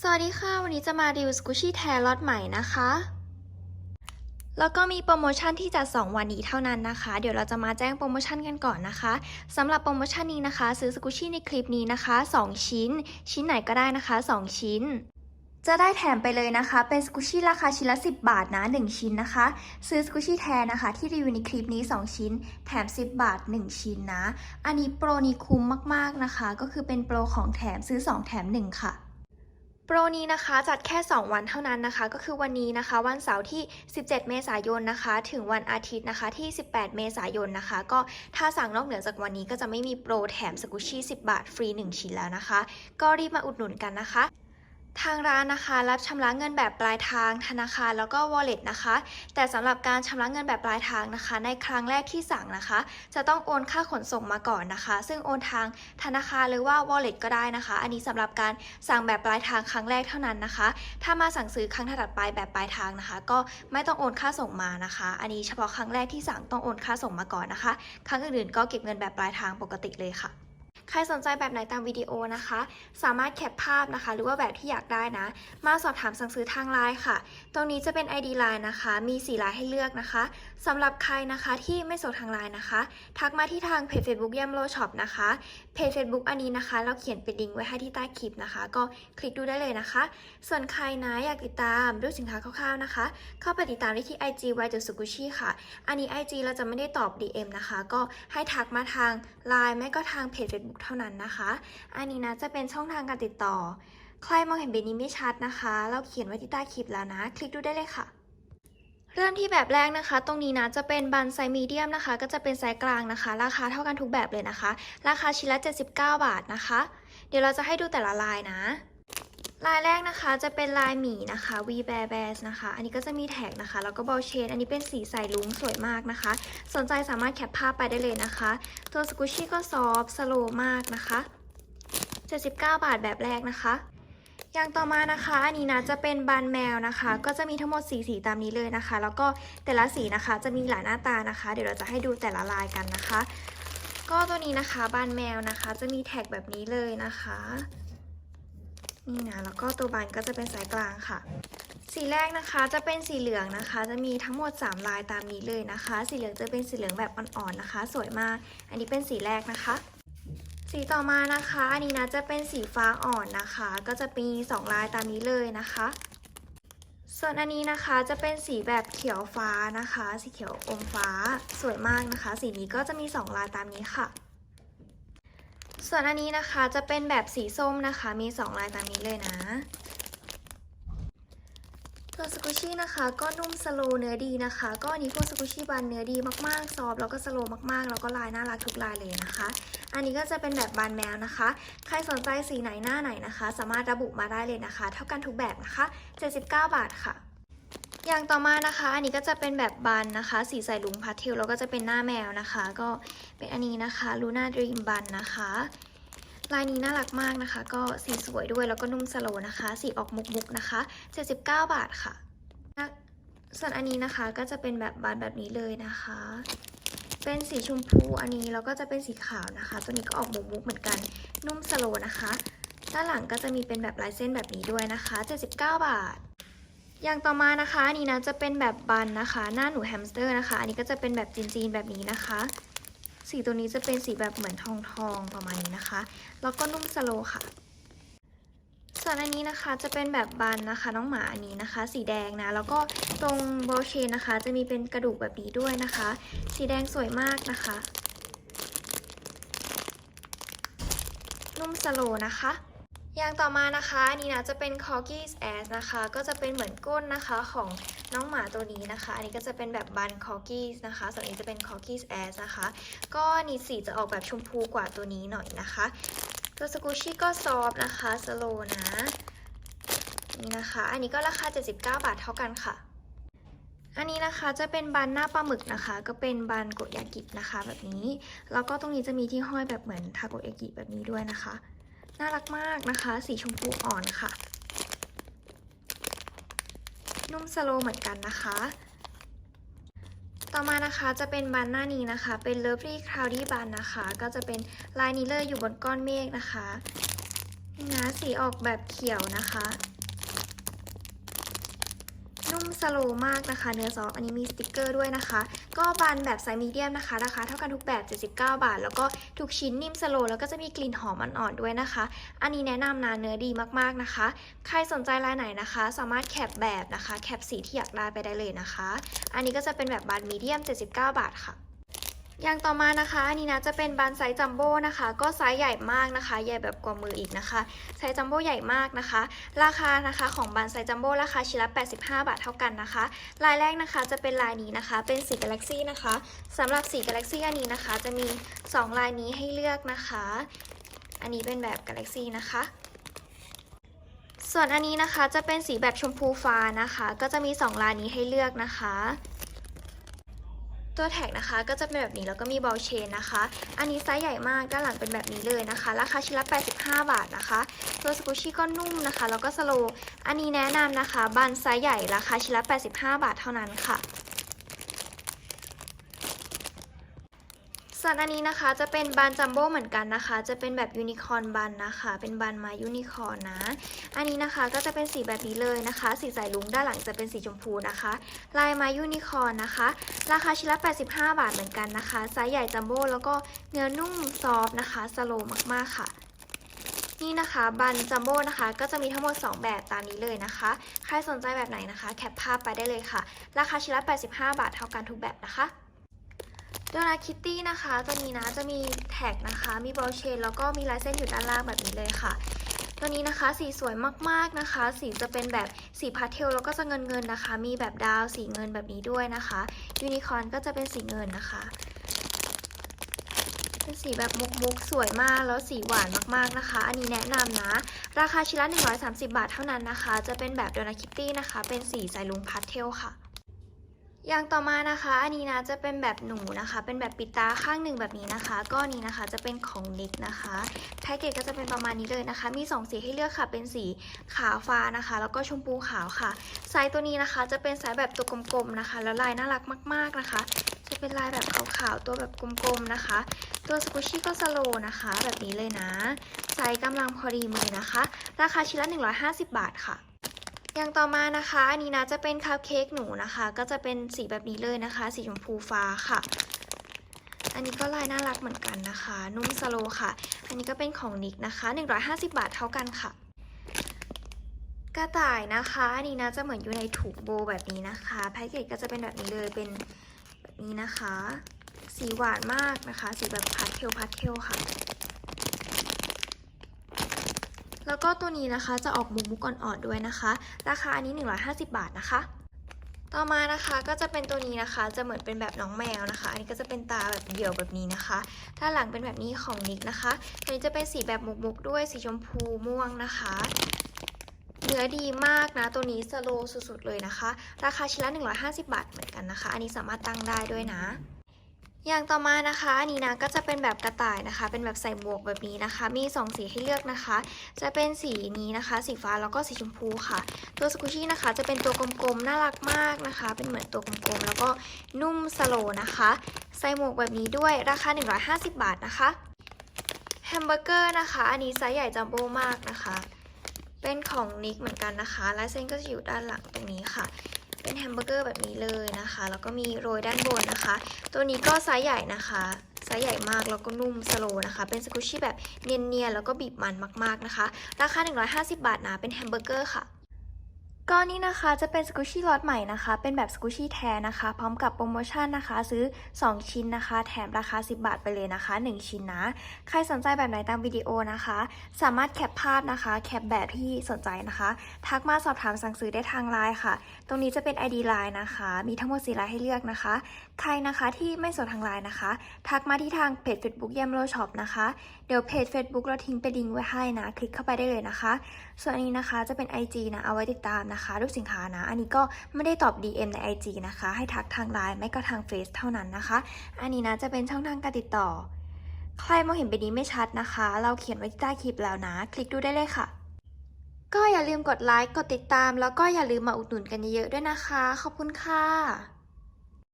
สวัสดีค่ะ วันนี้จะมารีวิวสกูชี่แทร์ล็อตใหม่นะคะ แล้วก็มีโปรโมชั่นที่จัด 2 วันนี้เท่านั้นนะคะ เดี๋ยวเราจะมาแจ้งโปรโมชั่นกันก่อนนะคะสำหรับโปรโมชั่นนี้นะคะ ซื้อสกูชี่ในคลิปนี้นะคะ 2 ชิ้น ชิ้นไหนก็ได้นะคะ 2 ชิ้น จะได้แถมไปเลยนะคะ เป็นสกูชี่ราคาชิ้นละ 10 บาทนะ 1 ชิ้นนะคะ ซื้อสกูชี่แทร์นะคะ ที่รีวิวในคลิปนี้ 2 ชิ้น แถม 10 บาท 1 ชิ้นนะ อันนี้โปรนี้คุ้มมากๆนะคะ ก็คือเป็นโปรของแถมซื้อ 2 แถม 1 ค่ะ โปรนี้นะคะจัดแค่ 2 วันเท่านั้นนะคะ ก็คือวันนี้นะคะ วันเสาร์ที่ 17 เมษายนนะคะ ถึงวันอาทิตย์นะคะที่ 18 เมษายนนะคะ ก็ถ้าสั่งนอกเหนือจากวันนี้ก็จะไม่มีโปรแถมสกุชชี่ 10 บาทฟรี 1 ชิ้นแล้วนะคะ ก็รีบมาอุดหนุนกันนะคะ ทางร้านนะคะรับชำระเงินแบบปลายทางธนาคารแล้วก็ wallet นะคะ แต่สำหรับการชำระเงินแบบปลายทางนะคะ ในครั้งแรกที่สั่งนะคะ จะต้องโอนค่าขนส่งมาก่อนนะคะ ซึ่งโอนทางธนาคารหรือว่า wallet ก็ได้นะคะ อันนี้สำหรับการสั่งแบบปลายทางครั้งแรกเท่านั้นนะคะ ถ้ามาสั่งซื้อครั้งถัดไปแบบปลายทางนะคะ ก็ไม่ต้องโอนค่าส่งมานะคะ อันนี้เฉพาะครั้งแรกที่สั่งต้องโอนค่าส่งมาก่อนนะคะ ครั้งอื่นๆก็เก็บเงินแบบปลายทางปกติเลยค่ะ ใครสนใจแบบไหนตามวิดีโอนะคะ สามารถแคปภาพนะคะ หรือว่าแบบที่อยากได้นะ มาสอบถามสั่งซื้อทางไลน์ค่ะ ตรงนี้จะเป็น ID Line นะคะ มี4ลายให้เลือกนะคะสำหรับใครนะคะที่ไม่โสดทางไลน์นะคะ ทักมาที่ทางเพจ Facebook ย่มโลช็อปนะคะ เพจ Facebook อันนี้นะคะ เราเขียนเป็นลิงก์ไว้ให้ที่ใต้คลิปนะคะ ก็คลิกดูได้เลยนะคะ ส่วนใครนะอยากติดตามดูสินค้าคร่าวๆนะคะ เข้าไปติดตามได้ที่ IG y จุดสุกุชิค่ะ อันนี้ IG เราจะไม่ได้ตอบ DM นะคะ ก็ให้ทักมาทาง Line ไม่ก็ทางเพจ Facebook เท่านั้นนะคะ อันนี้นะจะเป็นช่องทางการติดต่อ ใครมองเห็นเบนนี้ไม่ชัดนะคะ เราเขียนไว้ที่ใต้คลิปแล้วนะ คลิกดูได้เลยค่ะเริ่มที่แบบแรกนะคะ ตรงนี้นะจะเป็นบันไซมีเดียมนะคะ ก็จะเป็นไซส์กลางนะคะ ราคาเท่ากันทุกแบบเลยนะคะ ราคาชิ้นละ 79 บาทนะคะ เดี๋ยวเราจะให้ดูแต่ละลายนะ ลายแรกนะคะจะเป็นลายหมีนะคะ V Bear Bears นะคะ อันนี้ก็จะมีแท็กนะคะ แล้วก็บอลเชน อันนี้เป็นสีใสลุ้งสวยมากนะคะ สนใจสามารถแคปภาพไปได้เลยนะคะ ตัวสกูชี่ก็ซอฟสโลมากนะคะ 79 บาทแบบแรกนะคะ อย่างต่อมานะคะ อันนี้นะจะเป็นบานแมวนะคะ ก็จะมีทั้งหมดสีสีตามนี้เลยนะคะ แล้วก็แต่ละสีนะคะจะมีหลายหน้าตานะคะ เดี๋ยวเราจะให้ดูแต่ละลายกันนะคะ ก็ตัวนี้นะคะบานแมวนะคะ จะมีแท็กแบบนี้เลยนะคะ นี่นะแล้วก็ตัวบานก็จะเป็นสายกลางค่ะ สีแรกนะคะจะเป็นสีเหลืองนะคะ จะมีทั้งหมด 3 ลายตามนี้เลยนะคะ สีเหลืองจะเป็นสีเหลืองแบบอ่อนๆนะคะ สวยมาก อันนี้เป็นสีแรกนะคะ สีต่อมานะคะอันนี้นะจะเป็นสีฟ้าอ่อนนะคะ ก็จะมี2ลายตามนี้เลยนะคะ ส่วนอันนี้นะคะจะเป็นสีแบบเขียวฟ้านะคะ สีเขียวอมฟ้าสวยมากนะคะ สีนี้ก็จะมี 2 ลายตามนี้ค่ะ ส่วนอันนี้นะคะจะเป็นแบบสีส้มนะคะ มี 2 ลายตามนี้เลยนะ ตัวสกูชี่นะคะ ก็นุ่มสโลเนื้อดีนะคะ ก็อันนี้พวกสกูชี่บานเนื้อดีมากๆ ซอฟแล้วก็สโลมากๆ แล้วก็ลายน่ารักทุกลายเลยนะคะ อันนี้ก็จะเป็นแบบบานแมวนะคะ ใครสนใจสีไหนหน้าไหนนะคะ สามารถระบุมาได้เลยนะคะ เท่ากันทุกแบบนะคะ 79 บาทค่ะ อย่างต่อมานะคะ อันนี้ก็จะเป็นแบบบานนะคะ สีใสลุงพาสเทลแล้วก็จะเป็นหน้าแมวนะคะ ก็เป็นอันนี้นะคะลูน่าดรีมบันนะคะ ลายนี้น่ารักมากนะคะ ก็สีสวยด้วยแล้วก็นุ่มสโลนะคะ สีออกมุกๆนะคะ 79 บาทค่ะ ส่วนอันนี้นะคะก็จะเป็นแบบบานแบบนี้เลยนะคะ เป็นสีชมพูอันนี้แล้วก็จะเป็นสีขาวนะคะ ตัวนี้ก็ออกมุกๆเหมือนกัน นุ่มสโลนะคะ ด้านหลังก็จะมีเป็นแบบลายเส้นแบบนี้ด้วยนะคะ 79 บาท อย่างต่อมานะคะอันนี้นะจะเป็นแบบบันนะคะ หน้าหนูแฮมสเตอร์นะคะ อันนี้ก็จะเป็นแบบจีนๆแบบนี้นะคะ สีตัวนี้จะเป็นสีแบบเหมือนทองทองๆประมาณนี้นะคะ แล้วก็นุ่มสโลค่ะ ส่วนอันนี้นะคะจะเป็นแบบบันนะคะ น้องหมาอันนี้นะคะ สีแดงนะ แล้วก็ตรงโบเชนนะคะ จะมีเป็นกระดูกแบบนี้ด้วยนะคะ สีแดงสวยมากนะคะ นุ่มสโลนะคะ อย่างต่อมานะคะนนี้นะจะเป็น Corgis Ass นะคะ ก็จะเป็นเหมือนก้นนะคะของน้องหมาตัวนี้นะคะ อันนี้ก็จะเป็นแบบบัน Corgis นะคะ ส่วนนี้จะเป็น Corgis Ass นะคะ ก็นี่สีจะออกแบบชมพูกว่าตัวนี้หน่อยนะคะ ตัวสกูชี่ก็ซอฟนะคะสโลนะนี่นะคะ อันนี้ก็ราคา 79 บาทเท่ากันค่ะ อันนี้นะคะจะเป็นบันหน้าปลาหมึกนะคะ ก็เป็นบันโกยากินะคะแบบนี้ แล้วก็ตรงนี้จะมีที่ห้อยแบบเหมือนทาโกยากิแบบนี้ด้วยนะคะ น่ารักมากนะคะ สีชมพูอ่อนค่ะ นุ่มสโลว์เหมือนกันนะคะ ต่อมานะคะจะเป็นบานหน้านี้นะคะ เป็น Lovely Cloudy Bun นะคะ ก็จะเป็นลายนิเลอร์อยู่บนก้อนเมฆนะคะนะสีออกแบบเขียวนะคะ นุ่มสโลมากนะคะ เนื้อซอฟอันนี้มีสติกเกอร์ด้วยนะคะ ก็บานแบบไซส์มีเดียมนะคะ ราคาเท่ากันทุกแบบ 79 บาท แล้วก็ทุกชิ้นนิ่มสโลแล้วก็จะมีกลิ่นหอมอ่อนๆด้วยนะคะ อันนี้แนะนำนะเนื้อดีมากๆนะคะ ใครสนใจลายไหนนะคะ สามารถแคปแบบนะคะ แคปสีที่อยากได้ไปได้เลยนะคะ อันนี้ก็จะเป็นแบบบานมีเดียม 79 บาทค่ะ อย่างต่อมานะคะอันนี้นะจะเป็นบานไซส์จัมโบ้นะคะ ก็ไซส์ใหญ่มากนะคะ ใหญ่แบบกว่ามืออีกนะคะไซส์จัมโบ้ใหญ่มากนะคะ ราคานะคะของบานไซส์จัมโบ้ราคาชิ้นละ 85 บาทเท่ากันนะคะ ลายแรกนะคะจะเป็นลายนี้นะคะ เป็นสีกาแล็กซี่นะคะสำหรับสีกาแล็กซี่อันนี้นะคะ จะมี 2 ลายนี้ให้เลือกนะคะ อันนี้เป็นแบบกาแล็กซี่นะคะส่วนอันนี้นะคะจะเป็นสีแบบชมพูฟ้านะคะ ก็จะมี 2 ลายนี้ให้เลือกนะคะ ตัวแท็กนะคะก็จะเป็นแบบนี้แล้วก็มีบอลเชนนะคะ อันนี้ไซส์ใหญ่มากด้านหลังเป็นแบบนี้เลยนะคะ ราคาชิ้นละ 85 บาทนะคะ ตัวสกูชี่ก็นุ่มนะคะ แล้วก็สโล อันนี้แนะนำนะคะ บันไซส์ใหญ่ราคาชิ้นละ 85 บาทเท่านั้นค่ะ ส่วนอันนี้นะคะจะเป็นบันจัมโบ้เหมือนกันนะคะ จะเป็นแบบยูนิคอร์นบันนะคะ เป็นบันมายูนิคอร์นนะ อันนี้นะคะก็จะเป็นสีแบบนี้เลยนะคะ สีสายลุงด้านหลังจะเป็นสีชมพูนะคะ ลายมายูนิคอร์นนะคะ ราคาชิ้นละ 85 บาทเหมือนกันนะคะไซส์ใหญ่จัมโบ้แล้วก็เนื้อนุ่มซอฟนะคะสโลว์มากๆค่ะนี่นะคะบันจัมโบ้นะคะ ก็จะมีทั้งหมด 2 แบบตามนี้เลยนะคะ ใครสนใจแบบไหนนะคะ แคปภาพไปได้เลยค่ะ ราคาชิ้นละ 85 บาทเท่ากันทุกแบบนะคะ โดนาคิตตี้นะคะ ตัวนี้นะจะมีแท็กนะคะ มีบอลเชนแล้วก็มีลายเส้นอยู่ด้านล่างแบบนี้เลยค่ะ ตัวนี้นะคะสีสวยมากๆนะคะ สีจะเป็นแบบสีพาสเทลแล้วก็จะเงินเงินๆนะคะ มีแบบดาวสีเงินแบบนี้ด้วยนะคะยูนิคอร์นก็จะเป็นสีเงินนะคะเป็นสีแบบมุกมุกๆ สวยมากแล้วสีหวานมากๆนะคะ อันนี้แนะนำนะ ราคาชิ้นละ130 บาทเท่านั้นนะคะ จะเป็นแบบโดนาคิตตี้นะคะ เป็นสีสายลุงพาสเทลค่ะ อย่างต่อมานะคะอันนี้นะจะเป็นแบบหนูนะคะ เป็นแบบปิดตาข้างหนึ่งแบบนี้นะคะ ก็นี้นะคะจะเป็นของนิกนะคะแพ็กเกจก็จะเป็นประมาณนี้เลยนะคะ มี 2 สีให้เลือกค่ะ เป็นสีขาวฟ้านะคะ แล้วก็ชมพูขาวค่ะไซส์ตัวนี้นะคะจะเป็นไซส์แบบตัวกลมๆนะคะ แล้วลายน่ารักมาก ๆนะคะ จะเป็นลายแบบขาวๆตัวแบบกลมๆนะคะ ตัวสกูชี่ก็สโลว์นะคะ แบบนี้เลยนะไซส์กำลังพอดีมือนะคะ ราคาชิ้นละ 150 บาทค่ะ อย่างต่อมานะคะอันนี้นะจะเป็นคัพเค้กหนูนะคะ ก็จะเป็นสีแบบนี้เลยนะคะ สีชมพูฟ้าค่ะ อันนี้ก็ลายน่ารักเหมือนกันนะคะ นุ่มสโลค่ะ อันนี้ก็เป็นของนิกนะคะ 150 บาทเท่ากันค่ะ กระต่ายนะคะอันนี้นะจะเหมือนอยู่ในถุงโบแบบนี้นะคะแพ็กเกจก็จะเป็นแบบนี้เลยเป็นแบบนี้นะคะ สีหวานมากนะคะ สีแบบพาสเทลพาสเทลค่ะ แล้วก็ตัวนี้นะคะจะออกมุกมุกอ่อนๆด้วยนะคะ ราคาอันนี้ 150 บาทนะคะ ต่อมานะคะก็จะเป็นตัวนี้นะคะ จะเหมือนเป็นแบบน้องแมวนะคะ อันนี้ก็จะเป็นตาแบบเดี่ยวแบบนี้นะคะด้าหลังเป็นแบบนี้ของนิกนะคะอันนี้จะเป็นสีแบบมุกมุกด้วยสีชมพูม่วงนะคะเนื้อดีมากนะ ตัวนี้สโลว์สุดๆเลยนะคะ ราคาชิ้นละ 150 บาทเหมือนกันนะคะ อันนี้สามารถตั้งได้ด้วยนะ อย่างต่อมานะคะอันนี้นะก็จะเป็นแบบกระต่ายนะคะ เป็นแบบใส่หมวกแบบนี้นะคะ มี 2 สีให้เลือกนะคะ จะเป็นสีนี้นะคะ สีฟ้าแล้วก็สีชมพูค่ะ ตัวสกูชี่นะคะ จะเป็นตัวกลมๆน่ารักมากนะคะ เป็นเหมือนตัวกลมๆแล้วก็นุ่มสโลว์นะคะ ใส่หมวกแบบนี้ด้วยราคา 150 บาทนะคะแฮมเบอร์เกอร์นะคะ อันนี้ไซส์ใหญ่จัมโบ้มากนะคะ เป็นของนิกเหมือนกันนะคะลายเส้นก็จะอยู่ด้านหลังตรงนี้ค่ะ เป็นแฮมเบอร์เกอร์แบบนี้เลยนะคะ แล้วก็มีโรยด้านบนนะคะ ตัวนี้ก็ไซส์ใหญ่นะคะไซส์ใหญ่มากแล้วก็นุ่มสโลว์นะคะ เป็นสกูชี่แบบเนียนๆแล้วก็บีบมันมากๆนะคะ ราคา 150 บาทนะ เป็นแฮมเบอร์เกอร์ค่ะ ก็นี่นะคะจะเป็นสกูชี่ล็อตใหม่นะคะ เป็นแบบสกูชี่แทนนะคะ พร้อมกับโปรโมชั่นนะคะ ซื้อ 2 ชิ้นนะคะ แถมราคา 10 บาทไปเลยนะคะ 1 ชิ้นนะ ใครสนใจแบบไหนตามวิดีโอนะคะ สามารถแคปภาพนะคะ แคปแบบที่สนใจนะคะ ทักมาสอบถามสั่งซื้อได้ทางไลน์ค่ะ ตรงนี้จะเป็น ID ไลน์นะคะ มีทั้งหมด4ไลน์ให้เลือกนะคะ ใครนะคะที่ไม่สนทางไลน์นะคะ ทักมาที่ทางเพจ Facebook เยี่ยมโลช็อปนะคะ เดี๋ยวเพจ Facebook เราทิ้งไปลิงก์ไว้ให้นะ คลิกเข้าไปได้เลยนะคะ ส่วนอันนี้นะคะจะเป็น IG นะเอาไว้ติดตามนะคะรูปสินค้านะ อันนี้ก็ไม่ได้ตอบ DM ใน IG นะคะ ให้ทักทางไลน์ไม่ก็ทางเฟซเท่านั้นนะคะ อันนี้นะจะเป็นช่องทางการติดต่อ ใครมองเห็นเป็นนี้ไม่ชัดนะคะ เราเขียนไว้ใต้คลิปแล้วนะ คลิกดูได้เลยค่ะก็อย่าลืมกดไลค์ กดติดตาม แล้วก็อย่าลืมมาอุดหนุนกันเยอะๆด้วยนะคะ ขอบคุณค่ะ